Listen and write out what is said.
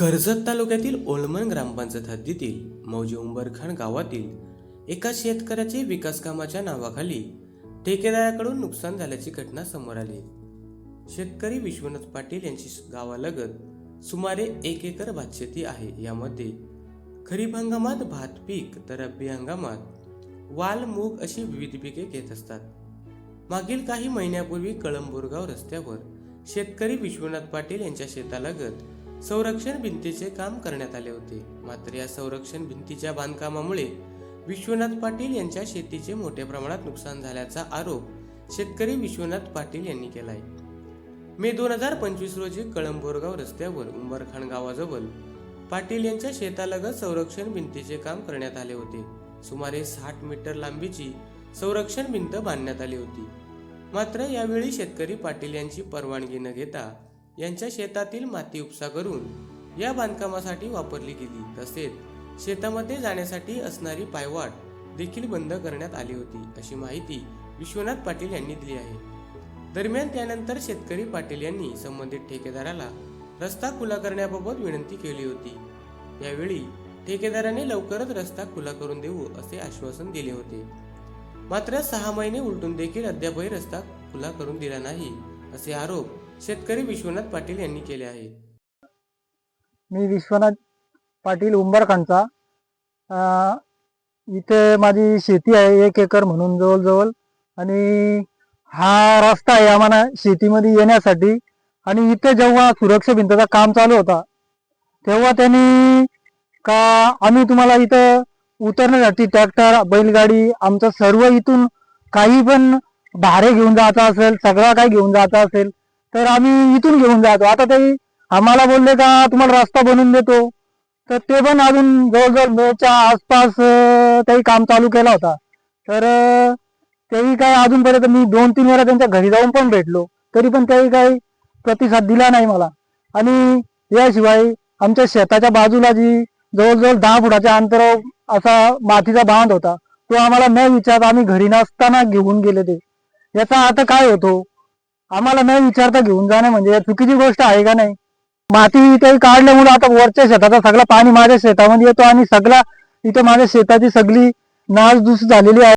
कर्जत तालुक्यातील ओलमन ग्रामपंचायत हद्दीतील मौजे उंबरखान गावातील एका शेतकऱ्याचे विकास कामाच्या नावाखाली ठेकेदाराकडून नुकसान झाल्याची घटना समोर आली. शेतकरी विश्वनाथ पाटील यांची गावालगत सुमारे एक एकर भातशेती आहे. यामध्ये खरीप हंगामात भात पीक तर रब्बी हंगामात वाल मूग अशी विविध पिके घेत असतात. मागील काही महिन्यापूर्वी कळंबोरगाव रस्त्यावर शेतकरी विश्वनाथ पाटील यांच्या शेतालगत संरक्षण भिंतीचे काम करण्यात आले होते. मात्र या संरक्षण भिंतीच्या बांधकामामुळे विश्वनाथ पाटील यांच्या शेतीचे मोठ्या प्रमाणात नुकसान झाल्याचा आरोप शेतकरी विश्वनाथ पाटील यांनी केलाय. मे दोन हजार पंचवीस रोजी कळंबोरगाव रस्त्यावर उंबरखान गावाजवळ पाटील यांच्या शेतालगत संरक्षण भिंतीचे काम करण्यात आले होते. सुमारे साठ मीटर लांबीची संरक्षण भिंत बांधण्यात आली होती. मात्र यावेळी शेतकरी पाटील यांची परवानगी न घेता यांच्या शेतातील माती उपसा करून या बांधकामासाठी वापरली गेली. तसेच शेतामध्ये जाण्यासाठी असणारी पायवाट देखील बंद करण्यात आली होती अशी माहिती विश्वनाथ पाटील यांनी दिली आहे. दरम्यान त्यानंतर शेतकरी पाटील यांनी संबंधित ठेकेदाराला रस्ता खुला करण्याबाबत विनंती केली होती. यावेळी ठेकेदाराने लवकरच रस्ता खुला करून देऊ असे आश्वासन दिले होते. मात्र सहा महिने उलटून देखील अद्यापही रस्ता खुला करून दिला नाही असे आरोप शेतकरी विश्वनाथ पाटील यांनी केले आहे. मी विश्वनाथ पाटील उंबरखांचा. इथे माझी शेती आहे एक एकर म्हणून जवळजवळ. आणि हा रस्ता आहे आम्हाला शेतीमध्ये येण्यासाठी. आणि इथे जेव्हा सुरक्षा भिंतचा काम चालू होता तेव्हा त्यांनी का आम्ही तुम्हाला इथं उतरण्यासाठी ट्रॅक्टर बैलगाडी आमचं सर्व इथून काही पण भारे घेऊन जायचं असेल सगळा काही घेऊन जायचं असेल तर आम्ही इथून घेऊन जातो. आता ते आम्हाला बोलले का तुम्हाला रस्ता बनवून देतो. तर ते पण अजून जवळजवळ मेच्या आसपास अं, काही काम चालू केला होता. तर तेही काय अजूनपर्यंत मी दोन तीन वेळा त्यांच्या घरी जाऊन पण भेटलो. तरी पण त्याही काही प्रतिसाद दिला नाही मला. आणि याशिवाय आमच्या शेताच्या बाजूला जी जवळजवळ दहा फुटाच्या अंतरावर असा मातीचा बांध होता तो आम्हाला न विचारता आम्ही घरी नसताना घेऊन गेले ते. याचा आता काय होतो? आम्हाला नाही विचारता घेऊन जाणं म्हणजे चुकीची गोष्ट आहे का नाही? माती इथे काढल्यामुळे आता वरच्या शेताचा सगळं पाणी माझ्या शेतामध्ये येतो आणि सगळा इथे माझ्या शेताची सगळी नासधूस झालेली आहे.